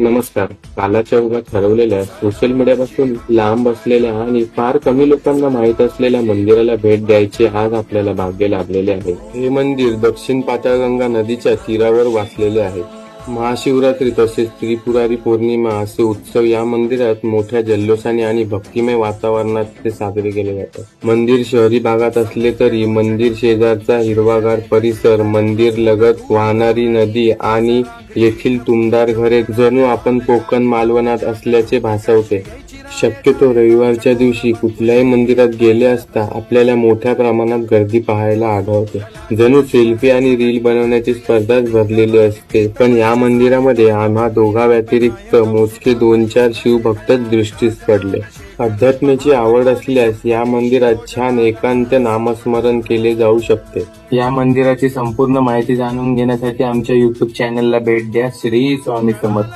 नमस्कार. कालाच्या उगात ठरवलेल्या सोशल मीडियापासून लांब असलेल्या आणि फार कमी लोकांना माहीत असलेल्या मंदिराला भेट द्यायचे आज आपल्याला भाग्य लाभलेले आहे. हे मंदिर दक्षिण पाताळगंगा नदीच्या तीरावर वाचलेले आहे. महाशिवरात्री तसेच त्रिपुरारी पौर्णिमा असे उत्सव या मंदिरात मोठ्या जल्लोषाने आणि भक्तिमय वातावरणात ते साजरे केले जातात. मंदिर शहरी भागात असले तरी मंदिर शेजारचा हिरवागार परिसर मंदिर लगत वाहणारी नदी आणि येथील तुमदार घरे जणू आपण कोकण मालवणात असल्याचे भासवते. शक्यतो रविवारच्या दिवशी कुठल्याही मंदिरात गेले असता आपल्याला मोठ्या प्रमाणात गर्दी पाहायला आढळते. जणू सेल्फी आणि रील बनवण्याची स्पर्धाच भरलेली असते. पण या मंदिरामध्ये आम्हा दोघा व्यतिरिक्त मोजके दोन चार शिवभक्तच दृष्टीस पडले. अध्यात्माची आवड असल्यास या मंदिरात छान एकांत नामस्मरण केले जाऊ शकते. या मंदिराची संपूर्ण माहिती जाणून घेण्यासाठी आमच्या युट्यूब चॅनलला भेट द्या. श्री स्वामी समर्थ.